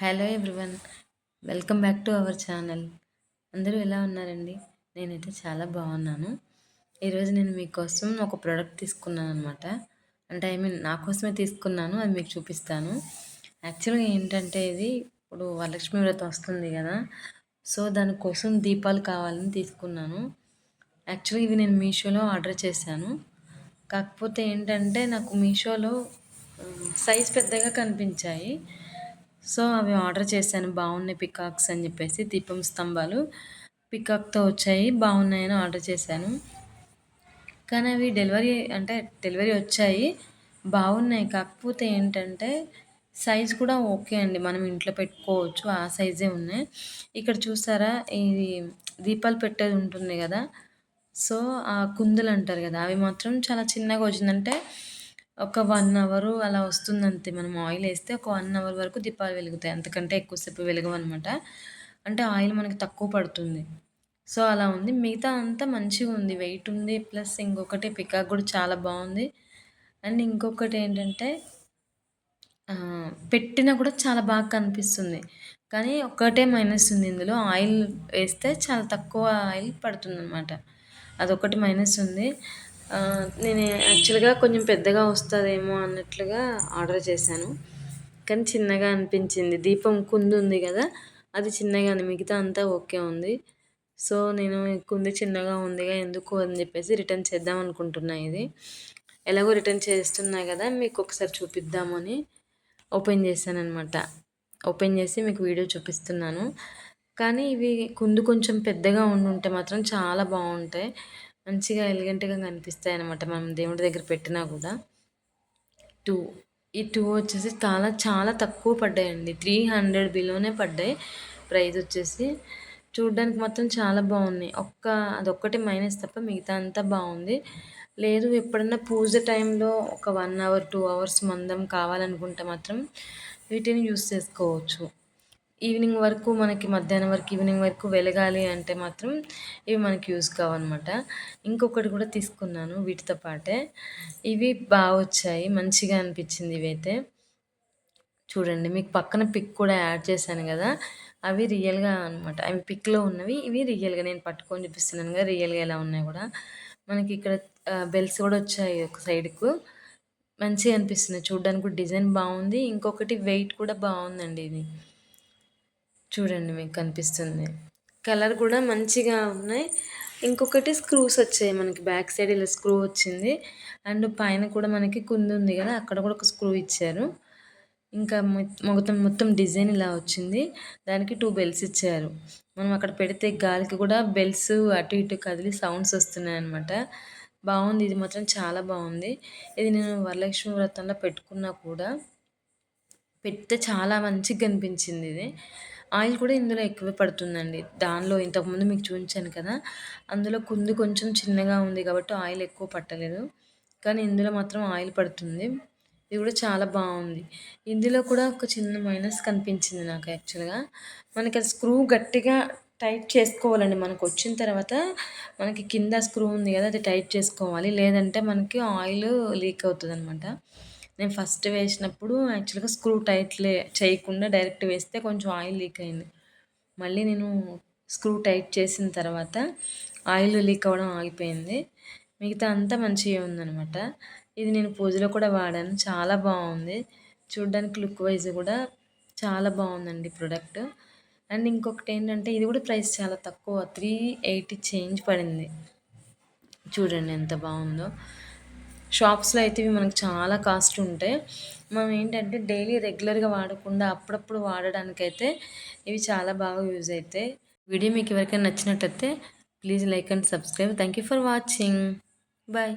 Hello everyone welcome back to our channel. అందరూ ఎలా ఉన్నారండి? నేనైతే చాలా బాగున్నాను. ఈరోజు నేను మీకోసం ఒక ప్రోడక్ట్ తీసుకున్నాను అనమాట అంటే ఐ మీన్ నా కోసమే తీసుకున్నాను అది మీకు చూపిస్తాను. యాక్చువల్గా ఏంటంటే ఇది ఇప్పుడు వరలక్ష్మి వ్రతం వస్తుంది కదా. సో దానికోసం దీపాలు కావాలని తీసుకున్నాను. యాక్చువల్గా ఇవి నేను మీషోలో ఆర్డర్ చేశాను. కాకపోతే ఏంటంటే నాకు మీషోలో సైజ్ పెద్దగా కనిపించాయి. సో అవి ఆర్డర్ చేశాను. బాగున్నాయి పికాక్స్ అని చెప్పేసి దీపం స్తంభాలు పికాక్తో వచ్చాయి. బాగున్నాయని ఆర్డర్ చేశాను. కానీ అవి డెలివరీ అంటే డెలివరీ వచ్చాయి. బాగున్నాయి. కాకపోతే ఏంటంటే సైజ్ కూడా ఓకే అండి. మనం ఇంట్లో పెట్టుకోవచ్చు. ఆ సైజే ఉన్నాయి. ఇక్కడ చూసారా? ఇది దీపాలు పెట్టేది ఉంటుంది కదా? సో ఆ కుందులు అంటారు కదా? అవి మాత్రం చాలా చిన్నగా వచ్చిందంటే ఒక వన్ అవరు అలా వస్తుంది అంతే మనం ఆయిల్ వేస్తే ఒక వన్ అవర్ వరకు దీపాలు వెలుగుతాయి. అంతకంటే ఎక్కువసేపు వెలగవన్నమాట. అంటే ఆయిల్ మనకి తక్కువ పడుతుంది. సో అలా ఉంది. మిగతా అంతా మంచిగా ఉంది. వెయిట్ ఉంది. ప్లస్ ఇంకొకటి పికాక్ కూడా చాలా బాగుంది. అండ్ ఇంకొకటి ఏంటంటే పెట్టినా కూడా చాలా బాగా కనిపిస్తుంది. కానీ ఒక్కటే మైనస్ ఉంది. ఇందులో ఆయిల్ వేస్తే చాలా తక్కువ ఆయిల్ పడుతుంది అనమాట అదొకటి మైనస్ ఉంది. నేను యాక్చువల్గా కొంచెం పెద్దగా వస్తుందేమో అన్నట్లుగా ఆర్డర్ చేశాను. కానీ చిన్నగా అనిపించింది. దీపం కుంది ఉంది కదా అది చిన్నగా మిగతా అంతా ఓకే ఉంది. సో నేను కుంది చిన్నగా ఉందిగా ఎందుకు అని చెప్పేసి రిటర్న్ చేద్దాం అనుకుంటున్నా ఇది. ఎలాగో రిటర్న్ చేస్తున్నా కదా మీకు ఒకసారి చూపిద్దామని ఓపెన్ చేశాను అనమాట ఓపెన్ చేసి మీకు వీడియో చూపిస్తున్నాను. కానీ ఇవి కుందు కొంచెం పెద్దగా ఉండి ఉంటే మాత్రం చాలా బాగుంటాయి. మంచిగా ఎలిగెంట్గా కనిపిస్తాయి అనమాట మనం దేవుడి దగ్గర పెట్టినా కూడా. టూ ఈ టూ వచ్చేసి చాలా చాలా తక్కువ పడ్డాయండి. త్రీ హండ్రెడ్ బిలోనే పడ్డాయి. ప్రైస్ వచ్చేసి చూడడానికి మాత్రం చాలా బాగున్నాయి. ఒక్క అదొక్కటి మైనస్ తప్ప మిగతా అంతా బాగుంది. లేదు ఎప్పుడన్నా పూజ టైంలో ఒక వన్ అవర్ టూ అవర్స్ మందం కావాలనుకుంటే మాత్రం వీటిని యూస్ చేసుకోవచ్చు. ఈవినింగ్ వరకు మనకి మధ్యాహ్నం వరకు ఈవినింగ్ వరకు వెలగాలి అంటే మాత్రం ఇవి మనకి యూస్ కావన్నమాట. ఇంకొకటి కూడా తీసుకున్నాను వీటితో పాటే. ఇవి బాగా వచ్చాయి మంచిగా అనిపించింది ఇవైతే. చూడండి మీకు పక్కన పిక్ కూడా యాడ్ చేశాను కదా. అవి రియల్గా అనమాట అవి పిక్లో ఉన్నవి ఇవి రియల్గా నేను పట్టుకొని చూపిస్తున్నాను కదా రియల్గా ఎలా ఉన్నాయి కూడా. మనకి ఇక్కడ బెల్స్ కూడా వచ్చాయి ఒక సైడ్కు. మంచిగా అనిపిస్తుంది చూడడానికి కూడా డిజైన్ బాగుంది. ఇంకొకటి వెయిట్ కూడా బాగుందండి ఇది. చూడండి మీకు కనిపిస్తుంది. కలర్ కూడా మంచిగా ఉన్నాయి. ఇంకొకటి స్క్రూస్ వచ్చాయి మనకి. బ్యాక్ సైడ్ ఇలా స్క్రూ వచ్చింది. అండ్ పైన కూడా మనకి కుంది ఉంది కదా అక్కడ కూడా ఒక స్క్రూ ఇచ్చారు. ఇంకా మొత్తం మొత్తం డిజైన్ ఇలా వచ్చింది. దానికి టూ బెల్స్ ఇచ్చారు. మనం అక్కడ పెడితే గాలికి కూడా బెల్స్ అటు ఇటు కదిలి సౌండ్స్ వస్తున్నాయి అనమాట బాగుంది. ఇది మాత్రం చాలా బాగుంది. ఇది నేను వరలక్ష్మి వ్రతంలో పెట్టుకున్నా కూడా పెడితే చాలా మంచిగా కనిపించింది ఇది. ఆయిల్ కూడా ఇందులో ఎక్కువ పడుతుందండి. దానిలో ఇంతకుముందు మీకు చూపించాను కదా అందులో కుంది కొంచెం చిన్నగా ఉంది కాబట్టి ఆయిల్ ఎక్కువ పట్టలేదు. కానీ ఇందులో మాత్రం ఆయిల్ పడుతుంది. ఇది కూడా చాలా బాగుంది. ఇందులో కూడా ఒక చిన్న మైనస్ కనిపించింది నాకు యాక్చువల్గా. మనకి అది స్క్రూ గట్టిగా టైట్ చేసుకోవాలండి. మనకు వచ్చిన తర్వాత మనకి కింద స్క్రూ ఉంది కదా అది టైట్ చేసుకోవాలి. లేదంటే మనకి ఆయిల్ లీక్ అవుతుంది అనమాట నేను ఫస్ట్ వేసినప్పుడు యాక్చువల్గా స్క్రూ టైట్లే చేయకుండా డైరెక్ట్ వేస్తే కొంచెం ఆయిల్ లీక్ అయింది. మళ్ళీ నేను స్క్రూ టైట్ చేసిన తర్వాత ఆయిల్ లీక్ అవ్వడం ఆగిపోయింది. మిగతా అంతా మంచిగా ఉందనమాట ఇది నేను పూజలో కూడా వాడాను. చాలా బాగుంది. చూడ్డానికి లుక్ వైజ్ కూడా చాలా బాగుందండి ప్రోడక్ట్. అండ్ ఇంకొకటి ఏంటంటే ఇది కూడా ప్రైస్ చాలా తక్కువ. త్రీ ఎయిటీ చేంజ్ పడింది. చూడండి ఎంత బాగుందో. షాప్స్లో అయితే ఇవి మనకు చాలా కాస్ట్ ఉంటాయి. మనం ఏంటంటే డైలీ రెగ్యులర్గా వాడకుండా అప్పుడప్పుడు వాడడానికైతే ఇవి చాలా బాగా యూజ్ అవుతాయి. వీడియో మీకు ఎవరికైనా నచ్చినట్టయితే please like and subscribe. Thank you for watching. Bye.